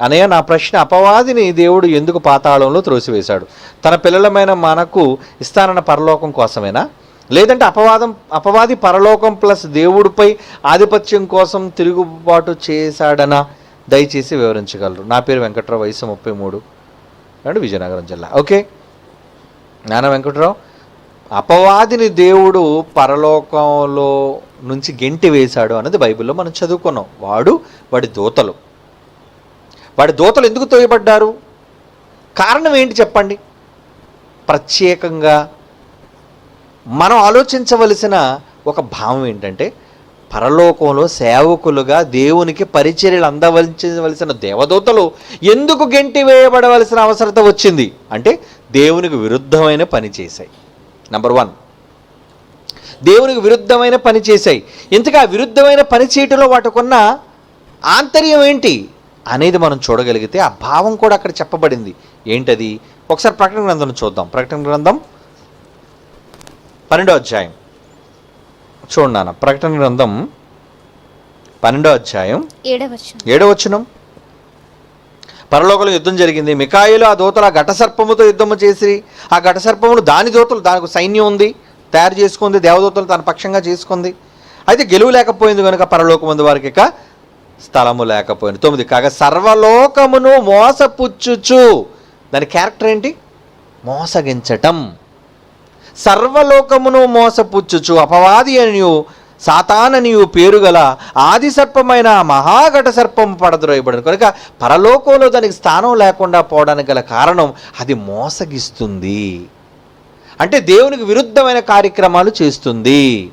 అనే నా ప్రశ్న అపవాదిని దేవుడు ఎందుకు పాతాళంలో త్రోసివేశాడు? తన పిల్లలమైన మనకు ఇస్తానన్న పరలోకం కోసమేనా? లేదంటే అపవాదం అపవాది పరలోకం ప్లస్ దేవుడిపై ఆధిపత్యం కోసం తిరుగుబాటు చేశాడనా? దయచేసి వివరించగలరు. నా పేరు వెంకట్రావు వయసు ముప్పై మూడు. అండ్ విజయనగరం జిల్లా. ఓకే? నాన్న వెంకట్రావు అపవాదిని దేవుడు పరలోకంలో నుంచి గెంటి వేశాడు అన్నది బైబిల్లో మనం చదువుకున్నాం. వాడు వాడి దూతలు. వాడి దూతలు ఎందుకు తోయబడ్డారు? కారణం ఏంటి చెప్పండి. ప్రత్యేకంగా మనం ఆలోచించవలసిన ఒక భావం ఏంటంటే పరలోకంలో సేవకులుగా దేవునికి పరిచర్యలు అందవలసిన దేవదూతలు ఎందుకు గెంటి వేయబడవలసిన అవసరత వచ్చింది? అంటే దేవునికి విరుద్ధమైన పని చేశాయి. నంబర్ వన్ దేవునికి విరుద్ధమైన పని చేశాయి. ఇంతగా విరుద్ధమైన పని చేయటంలో వాటికున్న ఆంతర్యం ఏంటి? అనేది మనం చూడగలిగితే ఆ భావం కూడా అక్కడ చెప్పబడింది. ఏంటది? ఒకసారి ప్రకటన గ్రంథం చూద్దాం. ప్రకటన గ్రంథం పన్నెండో అధ్యాయం. చూడండి నాన్న ప్రకటన గ్రంథం పన్నెండో అధ్యాయం ఏడో వచనం. పరలోకంలో యుద్ధం జరిగింది. మికాయిలు ఆ దూతలు ఆ ఘట సర్పముతో యుద్ధము చేసి ఆ ఘట సర్పములు దాని దూతలు దానికి సైన్యం ఉంది తయారు చేసుకుంది దేవదూతలు తన పక్షంగా చేసుకుంది. అయితే గెలువు లేకపోయింది కనుక పరలోకమందు వారికి ఇక స్థలము లేకపోయింది. తొమ్మిది కాగా సర్వలోకమును మోసపుచ్చుచు. దాని క్యారెక్టర్ ఏంటి? మోసగించటం. సర్వలోకమును మోసపుచ్చుచు. అపవాది అనియు సాతాననియు పేరు గల ఆది సర్పమైన మహాఘట సర్పం పడద్రోయబడను కనుక పరలోకంలో దానికి స్థానం లేకుండా పోవడానికి గల కారణం అది మోసగిస్తుంది. అంటే దేవునికి విరుద్ధమైన కార్యక్రమాలు చేస్తుంది.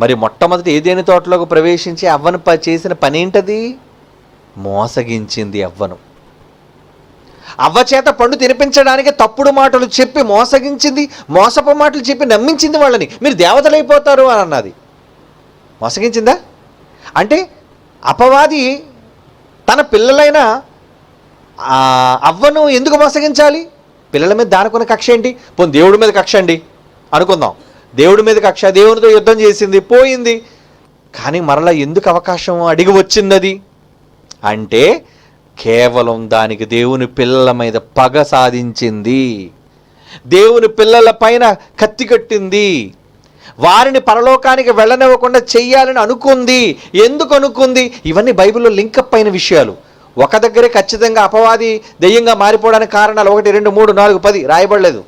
మరి మొట్టమొదటి ఏదేని తోటలోకి ప్రవేశించి అవ్వను చేసిన పని ఏంటది మోసగించింది అవ్వను. అవ్వ చేత పండు తినిపించడానికి తప్పుడు మాటలు చెప్పి మోసగించింది మోసపు మాటలు చెప్పి నమ్మించింది వాళ్ళని. మీరు దేవతలైపోతారు అని అన్నది. మోసగించిందా? అంటే అపవాది తన పిల్లలైన అవ్వను ఎందుకు మోసగించాలి? పిల్లల మీద దానుకున్న కక్ష ఏంటి? పోనీ దేవుడి మీద కక్ష అండి. అనుకుందాం. దేవుడి మీద కక్ష దేవునితో యుద్ధం చేసింది పోయింది. కానీ మరలా ఎందుకు అవకాశం అడిగి వచ్చింది అది అంటే కేవలం దానికి దేవుని పిల్లల మీద పగ సాధించింది. దేవుని పిల్లల పైన కత్తి కట్టింది. వారిని పరలోకానికి వెళ్ళనివ్వకుండా చెయ్యాలని అనుకుంది. ఎందుకు అనుకుంది? ఇవన్నీ బైబిల్లో లింకప్ అయిన విషయాలు. ఒక దగ్గరే ఖచ్చితంగా అపవాది దెయ్యంగా మారిపోవడానికి కారణాలు ఒకటి రెండు మూడు నాలుగు పది రాయబడలేదు.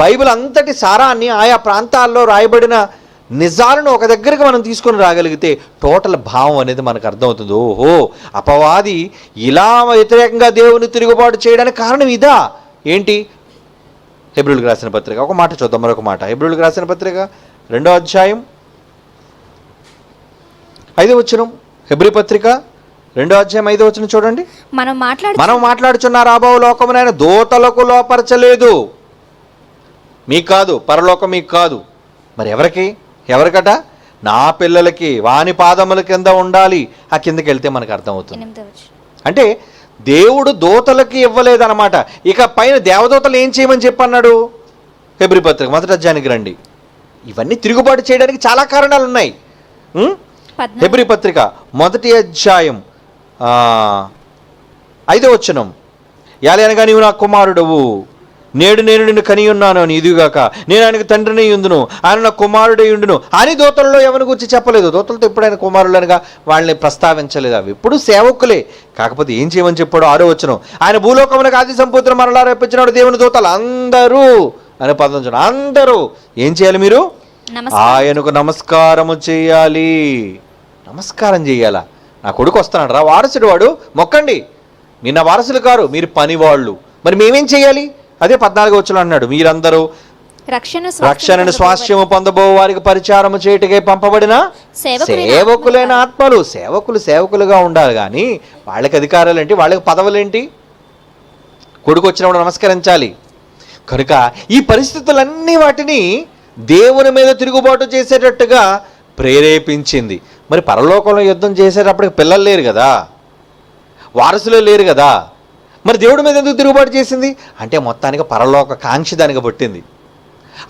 బైబిల్ అంతటి సారాన్ని ఆయా ప్రాంతాల్లో రాయబడిన నిజాలను ఒక దగ్గరికి మనం తీసుకొని రాగలిగితే టోటల్ భావం అనేది మనకు అర్థమవుతుంది. ఓహో అపవాది ఇలా వ్యతిరేకంగా దేవుని తిరుగుబాటు చేయడానికి కారణం ఇదా? ఏంటి? హెబ్రిల్కి రాసిన పత్రిక. ఒక మాట చూద్దాం మరొక మాట. హెబ్రిల్కి రాసిన పత్రిక రెండో అధ్యాయం ఐదో వచనం. హెబ్రి పత్రిక రెండో అధ్యాయం ఐదో వచనం చూడండి. మనం మాట్లాడు మనం మాట్లాడుచున్న రాబో లోకమునైన దోతలకు లోపరచలేదు. మీకు కాదు పరలోకం మీకు కాదు. మరి ఎవరికి? ఎవరికట? నా పిల్లలకి వాని పాదముల కింద ఉండాలి. ఆ కిందకి వెళ్తే మనకు అర్థమవుతుంది. అంటే దేవుడు దూతలకి ఇవ్వలేదన్నమాట. ఇక పైన దేవదూతలు ఏం చేయమని చెప్పన్నాడు? ఫిబ్రి పత్రిక మొదటి అధ్యాయానికి రండి. ఇవన్నీ తిరుగుబాటు చేయడానికి చాలా కారణాలు ఉన్నాయి. హెబ్రి పత్రిక మొదటి అధ్యాయం ఐదో వచనం. యాలనగా నీవు నా కుమారుడవు. నేడు నేను నిన్ను కని ఉన్నాను అని ఇదిగాక. నేను ఆయనకు తండ్రిని ఉందును. ఆయన నా కుమారుడై ఉండును. అని దోతల్లో ఎవరి గురించి చెప్పలేదు. దోతలతో ఎప్పుడైనా కుమారులనుగా వాళ్ళని ప్రస్తావించలేదు అవి. ఎప్పుడు సేవకులే. కాకపోతే ఏం చేయమని చెప్పాడు ఆరో వచనం. ఆయన భూలోకములకు ఆది సంపుత్రం మరలా రేపించినాడు దేవుని దోతలు. అందరూ అని పదం అందరూ ఏం చేయాలి మీరు? ఆయనకు నమస్కారము చేయాలి. నమస్కారం చేయాలా? నా కొడుకు వస్తున్నాడు రా. వారసుడు వాడు. మొక్కండి. మీరు నా వారసులు కారు. మీరు పనివాళ్ళు. మరి మేమేం చేయాలి? అదే పద్నాలుగు వచ్చులు అన్నాడు మీరందరూ రక్షణ రక్షణను స్వాస్థ్యము పొందబో వారికి పరిచారము చేయుటకై పంపబడిన సేవకులైన సేవకులైన ఆత్మలు సేవకులు సేవకులుగా ఉండాలి కానీ వాళ్ళకి అధికారాలు ఏంటి వాళ్ళకి పదవులేంటి? కొడుకు వచ్చినప్పుడు నమస్కరించాలి. కనుక ఈ పరిస్థితులన్నీ వాటిని దేవుని మీద తిరుగుబాటు చేసేటట్టుగా ప్రేరేపించింది. మరి పరలోకంలో యుద్ధం చేసేటప్పటికి పిల్లలు లేరు కదా వారసులే లేరు కదా మరి దేవుడి మీద ఎందుకు తిరుగుబాటు చేసింది? అంటే మొత్తానికి పరలోక కాంక్ష దానికి పుట్టింది.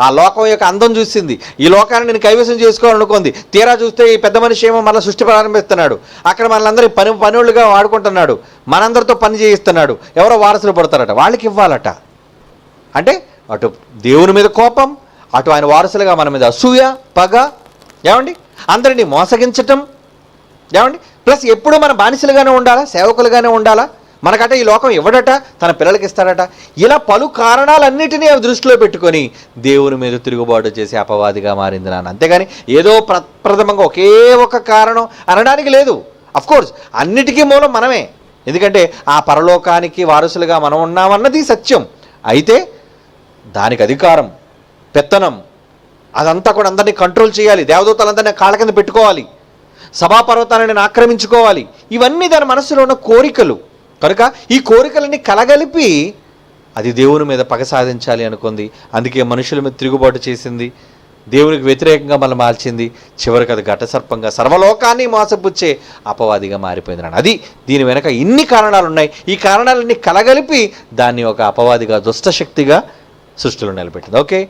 ఆ లోకం యొక్క అందం చూసింది. ఈ లోకాన్ని నేను కైవసం చేసుకోవాలనుకుంది. తీరా చూస్తే ఈ పెద్ద మనిషి ఏమో మళ్ళీ సృష్టి ప్రారంభిస్తున్నాడు. అక్కడ మనల్ని పని పనులుగా వాడుకుంటున్నాడు. మనందరితో పని చేయిస్తున్నాడు. ఎవరో వారసులు పడతారట. వాళ్ళకి ఇవ్వాలట. అంటే అటు దేవుని మీద కోపం అటు ఆయన వారసులుగా మన మీద అసూయ పగ ఏమండి? అందరినీ మోసగించటం ఏమండి? ప్లస్ ఎప్పుడూ మన బానిసలుగానే ఉండాలా? సేవకులుగానే ఉండాలా? మనకట ఈ లోకం ఇవ్వడట తన పిల్లలకి ఇస్తాడట. ఇలా పలు కారణాలన్నిటినీ దృష్టిలో పెట్టుకొని దేవుని మీద తిరుగుబాటు చేసి అపవాదిగా మారింది నాన్న. అంతేగాని ఏదో ప్రప్రథమంగా ఒకే ఒక కారణం అనడానికి లేదు. కోర్స్ అన్నిటికీ మూలం మనమే. ఎందుకంటే ఆ పరలోకానికి వారసులుగా మనం ఉన్నామన్నది సత్యం. అయితే దానికి అధికారం పెత్తనం అదంతా కూడా అందరినీ కంట్రోల్ చేయాలి. దేవదూతలందరినీ కాళ్ళ కింద పెట్టుకోవాలి. సభాపర్వతాన్ని ఆక్రమించుకోవాలి. ఇవన్నీ దాని మనసులో ఉన్న కోరికలు. కనుక ఈ కోరికలన్నీ కలగలిపి అది దేవుని మీద పగ సాధించాలి అనుకుంది. అందుకే మనుషుల మీద తిరుగుబాటు చేసింది. దేవునికి వ్యతిరేకంగా మనం మార్చింది. చివరికి అది ఘటసర్పంగా సర్వలోకాన్ని మోసపుచ్చే అపవాదిగా మారిపోయింది నాన్న. అది దీని వెనక ఇన్ని కారణాలు ఉన్నాయి. ఈ కారణాలన్నీ కలగలిపి దాన్ని ఒక అపవాదిగా దుష్టశక్తిగా సృష్టిలో నిలబెట్టింది. ఓకే?